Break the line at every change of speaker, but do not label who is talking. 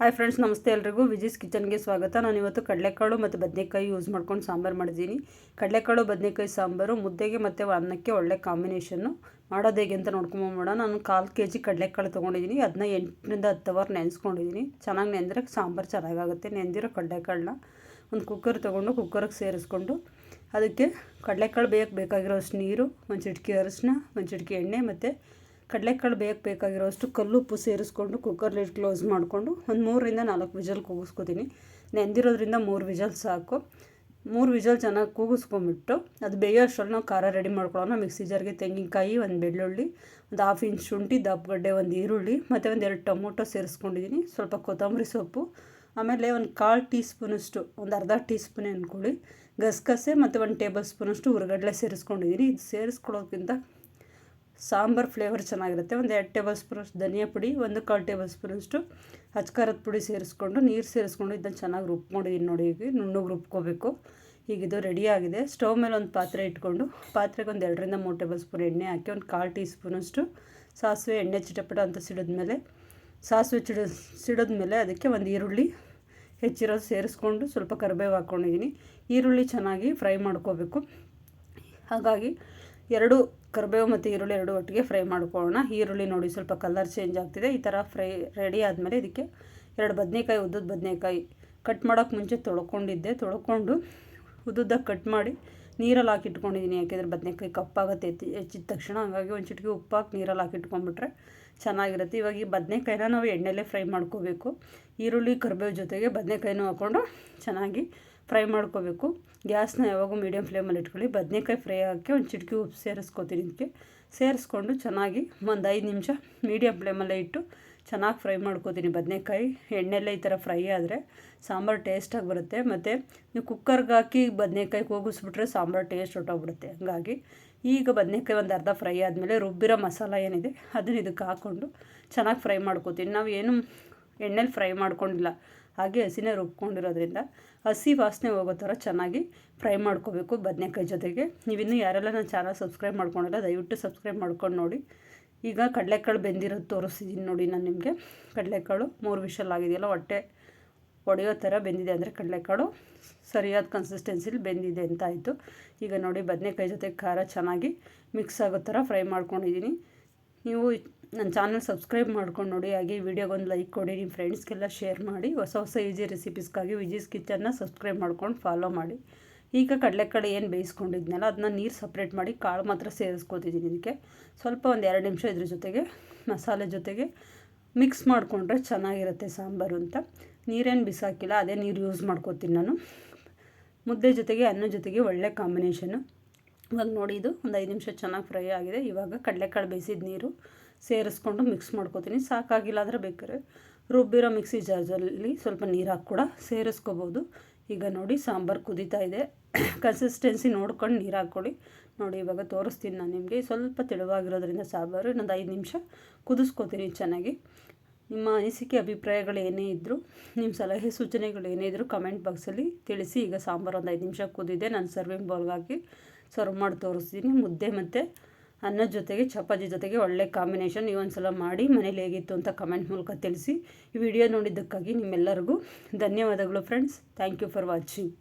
Hi friends ನಮಸ್ತೆ ಎಲ್ರಿಗೂ. ವಿಜಿಸ್ ಕಿಚನ್ಗೆ ಸ್ವಾಗತ. ನಾನು ಇವತ್ತು ಕಡಲೆಕಾಳು ಮತ್ತು ಬದನೆಕಾಯಿ ಯೂಸ್ ಮಾಡ್ಕೊಂಡು ಸಾಂಬಾರು ಮಾಡಿದ್ದೀನಿ. ಕಡಲೆಕಾಳು, ಬದನೆಕಾಯಿ, ಸಾಂಬಾರು, ಮುದ್ದೆಗೆ ಮತ್ತು ಅನ್ನಕ್ಕೆ ಒಳ್ಳೆ ಕಾಂಬಿನೇಷನ್ನು ಮಾಡೋದು ಹೇಗೆ ಅಂತ ನೋಡ್ಕೊಂಬೋಣ ನಾನು ಕಾಲು ಕೆ ಜಿ ಕಡಲೆಕಾಳು ತೊಗೊಂಡಿದ್ದೀನಿ. ಅದನ್ನ ಎಂಟರಿಂದ ಹತ್ತು ಅವರ್ ನೆನೆಸ್ಕೊಂಡಿದ್ದೀನಿ. ಚೆನ್ನಾಗಿ ನೆಂದರೆ ಸಾಂಬಾರು ಚೆನ್ನಾಗಾಗುತ್ತೆ. ನೆಂದಿರೋ ಕಡಲೆಕಾಳನ್ನ ಒಂದು ಕುಕ್ಕರ್ ತೊಗೊಂಡು ಕುಕ್ಕರ್ಗೆ ಸೇರಿಸ್ಕೊಂಡು ಅದಕ್ಕೆ ಕಡಲೆಕಾಳು ಬೇಯಕ್ಕೆ ಬೇಕಾಗಿರೋಷ್ಟು ನೀರು, ಒಂದು ಚಿಟಕಿ ಅರಿಶಿನ ಒಂದು ಚಿಟಕಿ ಎಣ್ಣೆ ಮತ್ತು ಕಡಲೆಕಾಳು ಬೇಯಕ್ಕೆ ಬೇಕಾಗಿರೋಷ್ಟು ಕಲ್ಲುಪ್ಪು ಸೇರಿಸ್ಕೊಂಡು ಕುಕ್ಕರ್ ಕ್ಲೋಸ್ ಮಾಡಿಕೊಂಡು ಒಂದು ಮೂರರಿಂದ ನಾಲ್ಕು ವಿಜಲ್ ಕೂಗಿಸ್ಕೊತೀನಿ. ನೆಂದಿರೋದ್ರಿಂದ ಮೂರು ವಿಜಲ್ ಸಾಕು. ಮೂರು ವಿಜಲ್ ಚೆನ್ನಾಗಿ ಕೂಗಿಸ್ಕೊಂಬಿಟ್ಟು ಅದು ಬೇಯೋ ಅಷ್ಟರಲ್ಲಿ ನಾವು ಖಾರ ರೆಡಿ ಮಾಡ್ಕೊಳ್ಳೋಣ. ಮಿಕ್ಸಿ ಜಾರ್ಗೆ ತೆಂಗಿನಕಾಯಿ, ಒಂದು ಬೆಳ್ಳುಳ್ಳಿ, ಒಂದು ಹಾಫ್ ಇಂಚ್ ಶುಂಠಿ ದಪ್ಪಗಡ್ಡೆ ಒಂದು ಈರುಳ್ಳಿ, ಮತ್ತು ಒಂದು ಎರಡು ಟೊಮೊಟೊ ಸೇರಿಸ್ಕೊಂಡಿದ್ದೀನಿ ಸ್ವಲ್ಪ ಕೊತ್ತಂಬರಿ ಸೊಪ್ಪು, ಆಮೇಲೆ ಒಂದು ಕಾಲು ಟೀ ಸ್ಪೂನಷ್ಟು ಒಂದು ಅರ್ಧ ಟೀ ಸ್ಪೂನ್ ಅಂದ್ಕೊಳ್ಳಿ ಗಸಗಸೆ, ಮತ್ತು ಒಂದು ಟೇಬಲ್ ಸ್ಪೂನಷ್ಟು ಹುರ್ಗಡ್ಲೆ ಸೇರಿಸ್ಕೊಂಡಿದ್ದೀನಿ ಇದು ಸೇರಿಸ್ಕೊಳ್ಳೋದ್ಕಿಂತ ಸಾಂಬಾರು ಫ್ಲೇವರ್ ಚೆನ್ನಾಗಿರುತ್ತೆ. ಒಂದು ಎರಡು ಟೇಬಲ್ ಸ್ಪೂನಷ್ಟು ಧನಿಯಾ ಪುಡಿ, ಒಂದು ಕಾಲು ಟೇಬಲ್ ಸ್ಪೂನಷ್ಟು ಹಚ್ಕಾರದ ಪುಡಿ ಸೇರಿಸ್ಕೊಂಡು, ನೀರು ಸೇರಿಸ್ಕೊಂಡು ಇದನ್ನು ಚೆನ್ನಾಗಿ ರುಬ್ಕೊಂಡಿದ್ದೀನಿ ನೋಡಿ ಈಗ ನುಣ್ಣಗೆ ರುಬ್ಕೋಬೇಕು. ಈಗ ಇದು ರೆಡಿಯಾಗಿದೆ ಸ್ಟವ್ ಮೇಲೆ ಒಂದು ಪಾತ್ರೆ ಇಟ್ಕೊಂಡು, ಪಾತ್ರೆಗೆ ಒಂದು ಎರಡರಿಂದ ಮೂರು ಟೇಬಲ್ ಸ್ಪೂನ್ ಎಣ್ಣೆ ಹಾಕಿ, ಒಂದು ಕಾಲು ಟೀ ಸ್ಪೂನಷ್ಟು ಸಾಸಿವೆ ಎಣ್ಣೆ ಚಿಟಪಟ ಅಂತ ಸಿಡಿದ್ಮೇಲೆ, ಸಾಸಿವೆ ಚಿಡ, ಸಿಡಿದ್ಮೇಲೆ ಅದಕ್ಕೆ ಒಂದು ಈರುಳ್ಳಿ ಹೆಚ್ಚಿರೋದು ಸೇರಿಸ್ಕೊಂಡು ಸ್ವಲ್ಪ ಕರಿಬೇವು ಹಾಕ್ಕೊಂಡಿದ್ದೀನಿ. ಈರುಳ್ಳಿ ಚೆನ್ನಾಗಿ ಫ್ರೈ ಮಾಡ್ಕೋಬೇಕು. ಹಾಗಾಗಿ ಎರಡು ಕರಿಬೇವು ಮತ್ತು ಈರುಳ್ಳಿ ಎರಡು ಒಟ್ಟಿಗೆ ಫ್ರೈ ಮಾಡ್ಕೊಳ್ಳೋಣ. ಈರುಳ್ಳಿ ನೋಡಿ ಸ್ವಲ್ಪ ಕಲರ್ ಚೇಂಜ್ ಆಗ್ತಿದೆ. ಈ ಥರ ಫ್ರೈ ರೆಡಿ ಆದಮೇಲೆ ಇದಕ್ಕೆ ಎರಡು ಬದನೇಕಾಯಿ ಉದ್ದದ ಬದನೇಕಾಯಿ ಕಟ್ ಮಾಡೋಕ್ಕೆ ಮುಂಚೆ ತೊಳ್ಕೊಂಡಿದ್ದೆ. ತೊಳ್ಕೊಂಡು ಉದ್ದುದ್ದಾಗಿ ಕಟ್ ಮಾಡಿ ನೀರಲ್ಲಿ ಹಾಕಿ ಇಟ್ಕೊಂಡಿದ್ದೀನಿ. ಯಾಕೆಂದರೆ ಬದನೇಕಾಯಿ ಕಪ್ಪಾಗುತ್ತೆ ಹೆಚ್ಚಿದ ತಕ್ಷಣ. ಹಾಗಾಗಿ ಒಂದು ಚಿಟಿಕೆ ಉಪ್ಪು ಹಾಕಿ ನೀರಲ್ಲಿ ಹಾಕಿಟ್ಕೊಂಡ್ಬಿಟ್ರೆ ಚೆನ್ನಾಗಿರುತ್ತೆ. ಇವಾಗ ಈ ಬದನೇಕಾಯಿನ ನಾವು ಎಣ್ಣೆಲೇ ಫ್ರೈ ಮಾಡ್ಕೋಬೇಕು. ಈರುಳ್ಳಿ, ಕರಿಬೇವು ಜೊತೆಗೆ ಬದನೇಕಾಯಿನೂ ಹಾಕ್ಕೊಂಡು ಚೆನ್ನಾಗಿ ಫ್ರೈ ಮಾಡ್ಕೋಬೇಕು. ಗ್ಯಾಸ್ನ ಯಾವಾಗೂ ಮೀಡಿಯಮ್ ಫ್ಲೇಮಲ್ಲಿ ಇಟ್ಕೊಳ್ಳಿ. ಬದನೆಕಾಯಿ ಫ್ರೈ ಹಾಕಿ ಒಂದು ಚಿಟಕಿ ಉಪ್ಪು ಸೇರಿಸ್ಕೋತೀನಿ ಇದಕ್ಕೆ. ಸೇರಿಸ್ಕೊಂಡು ಚೆನ್ನಾಗಿ ಒಂದು ಐದು ನಿಮಿಷ ಮೀಡಿಯಮ್ ಫ್ಲೇಮಲ್ಲೇ ಇಟ್ಟು ಚೆನ್ನಾಗಿ ಫ್ರೈ ಮಾಡ್ಕೋತೀನಿ ಬದನೆಕಾಯಿ. ಎಣ್ಣೆಲ್ಲೇ ಈ ಥರ ಫ್ರೈ ಆದರೆ ಸಾಂಬಾರು ಟೇಸ್ಟಾಗಿ ಬರುತ್ತೆ. ಮತ್ತು ನೀವು ಕುಕ್ಕರ್ಗೆ ಹಾಕಿ ಬದನೆಕಾಯಿ ಕೂಗಿಸ್ಬಿಟ್ರೆ ಸಾಂಬಾರು ಟೇಸ್ಟ್ ಹೊಟ್ಟೋಗ್ಬಿಡುತ್ತೆ ಹಂಗಾಗಿ ಈಗ ಬದನೆಕಾಯಿ ಒಂದು ಅರ್ಧ ಫ್ರೈ ಆದಮೇಲೆ ರುಬ್ಬಿರೋ ಮಸಾಲ ಏನಿದೆ ಅದನ್ನ ಇದಕ್ಕೆ ಹಾಕ್ಕೊಂಡು ಚೆನ್ನಾಗಿ ಫ್ರೈ ಮಾಡ್ಕೋತೀನಿ. ನಾವು ಏನು ಎಣ್ಣೆಲಿ ಫ್ರೈ ಮಾಡ್ಕೊಂಡಿಲ್ಲ. ಹಾಗೆ ಹಸಿನೇ ರುಬ್ಕೊಂಡಿರೋದ್ರಿಂದ ಹಸಿ ವಾಸನೆ ಹೋಗೋ ಥರ ಚೆನ್ನಾಗಿ ಫ್ರೈ ಮಾಡ್ಕೋಬೇಕು ಬದನೆಕಾಯಿ ಜೊತೆಗೆ. ನೀವಿನ್ನೂ ಯಾರೆಲ್ಲ ನನ್ನ ಚಾನಲ್ ಸಬ್ಸ್ಕ್ರೈಬ್ ಮಾಡ್ಕೊಂಡಿಲ್ಲ, ದಯವಿಟ್ಟು ಸಬ್ಸ್ಕ್ರೈಬ್ ಮಾಡ್ಕೊಂಡು ನೋಡಿ. ಈಗ ಕಡಲೆಕಾಳು ಬೆಂದಿರೋದು ತೋರಿಸ್ತಿದ್ದೀನಿ ನೋಡಿ ನಾನು ನಿಮಗೆ. ಕಡಲೆಕಾಳು ಮೂರು ವಿಷಲ್ ಆಗಿದೆಯಲ್ಲ, ಹೊಟ್ಟೆ ಒಡೆಯೋ ಥರ ಬೆಂದಿದೆ ಅಂದರೆ ಕಡಲೆಕಾಳು ಸರಿಯಾದ ಕನ್ಸಿಸ್ಟೆನ್ಸಿಲಿ ಬೆಂದಿದೆ ಅಂತ ಆಯಿತು. ಈಗ ನೋಡಿ ಬದನೆಕಾಯಿ ಜೊತೆ ಖಾರ ಚೆನ್ನಾಗಿ ಮಿಕ್ಸ್ ಆಗೋ ಥರ ಫ್ರೈ ಮಾಡ್ಕೊಂಡಿದ್ದೀನಿ ನೀವು ನನ್ನ ಚಾನಲ್ ಸಬ್ಸ್ಕ್ರೈಬ್ ಮಾಡ್ಕೊಂಡು ನೋಡಿ, ಹಾಗೆ ವಿಡಿಯೋಗೊಂದು ಲೈಕ್ ಕೊಡಿ, ನಿಮ್ಮ ಫ್ರೆಂಡ್ಸ್ಗೆಲ್ಲ ಶೇರ್ ಮಾಡಿ, ಹೊಸ ಹೊಸ ಈಸಿ ರೆಸಿಪೀಸ್ಗಾಗಿ ವಿಜೀಸ್ ಕಿಚನ್ನ ಸಬ್ಸ್ಕ್ರೈಬ್ ಮಾಡ್ಕೊಂಡು ಫಾಲೋ ಮಾಡಿ. ಈಗ ಕಡಲೆಕಾಳು ಏನು ಬೇಯಿಸ್ಕೊಂಡಿದ್ನಲ್ಲ ಅದನ್ನ ನೀರು ಸಪ್ರೇಟ್ ಮಾಡಿ ಕಾಳು ಮಾತ್ರ ಸೇರಿಸ್ಕೊತಿದ್ದೀನಿ ಇದಕ್ಕೆ. ಸ್ವಲ್ಪ ಒಂದು ಎರಡು ನಿಮಿಷ ಇದ್ರ ಜೊತೆಗೆ, ಮಸಾಲೆ ಜೊತೆಗೆ ಮಿಕ್ಸ್ ಮಾಡಿಕೊಂಡ್ರೆ ಚೆನ್ನಾಗಿರುತ್ತೆ ಸಾಂಬಾರು ಅಂತ. ನೀರೇನು ಬಿಸಾಕಿಲ್ಲ, ಅದೇ ನೀರು ಯೂಸ್ ಮಾಡ್ಕೋತೀನಿ ನಾನು. ಮುದ್ದೆ ಜೊತೆಗೆ, ಅನ್ನ ಜೊತೆಗೆ ಒಳ್ಳೆ ಕಾಂಬಿನೇಷನು ಇವಾಗ ನೋಡಿ ಒಂದು ಐದು ನಿಮಿಷ ಚೆನ್ನಾಗಿ ಫ್ರೈ ಆಗಿದೆ. ಇವಾಗ ಕಡಲೆಕಾಳು ಬೇಯಿಸಿದ ನೀರು ಸೇರಿಸ್ಕೊಂಡು ಮಿಕ್ಸ್ ಮಾಡ್ಕೋತೀನಿ. ಸಾಕಾಗಿಲ್ಲ ಆದರೆ ಬೇಕಾದ್ರೆ ರುಬ್ಬಿರೋ ಮಿಕ್ಸಿ ಜಾರ್ಜಲ್ಲಿ ಸ್ವಲ್ಪ ನೀರು ಹಾಕಿ ಕೂಡ ಸೇರಿಸ್ಕೋಬೋದು. ಈಗ ನೋಡಿ ಸಾಂಬಾರು ಕುದೀತಾ ಇದೆ. ಕನ್ಸಿಸ್ಟೆನ್ಸಿ ನೋಡ್ಕೊಂಡು ನೀರು ಹಾಕ್ಕೊಳ್ಳಿ. ನೋಡಿ ಇವಾಗ ತೋರಿಸ್ತೀನಿ ನಾನು ನಿಮಗೆ. ಸ್ವಲ್ಪ ತೆಳುವಾಗಿರೋದ್ರಿಂದ ಸಾಂಬಾರು ಇನ್ನೊಂದು ಐದು ನಿಮಿಷ ಕುದಿಸ್ಕೋತೀನಿ ಚೆನ್ನಾಗಿ. ನಿಮ್ಮ ಅನಿಸಿಕೆ, ಅಭಿಪ್ರಾಯಗಳು ಏನೇ ಇದ್ದರೂ ನಿಮ್ಮ ಸಲಹೆ, ಸೂಚನೆಗಳು ಏನೇ ಇದ್ದರೂ ಕಮೆಂಟ್ ಬಾಕ್ಸಲ್ಲಿ ತಿಳಿಸಿ. ಈಗ ಸಾಂಬಾರು ಒಂದು ಐದು ನಿಮಿಷ ಕುದಿದೆ. ನಾನು ಸರ್ವಿಂಗ್ ಬೌಲ್ಗೆ ಹಾಕಿ ಸರ್ವ್ ಮಾಡಿ ತೋರಿಸ್ತೀನಿ. ಮುದ್ದೆ ಮತ್ತು ಅನ್ನದ ಜೊತೆಗೆ ಚಪಾತಿ ಜೊತೆಗೆ ಒಳ್ಳೆ ಕಾಂಬಿನೇಷನ್ ನೀವು ಸಲ ಮಾಡಿ ಮನೇಲಿ ಹೇಗಿತ್ತು ಅಂತ ಕಮೆಂಟ್ ಮೂಲಕ ತಿಳಿಸಿ. ಈ ವಿಡಿಯೋ ನೋಡಿದ್ದಕ್ಕಾಗಿ ನಿಮ್ಮೆಲ್ಲರಿಗೂ ಧನ್ಯವಾದಗಳು friends thank you for watching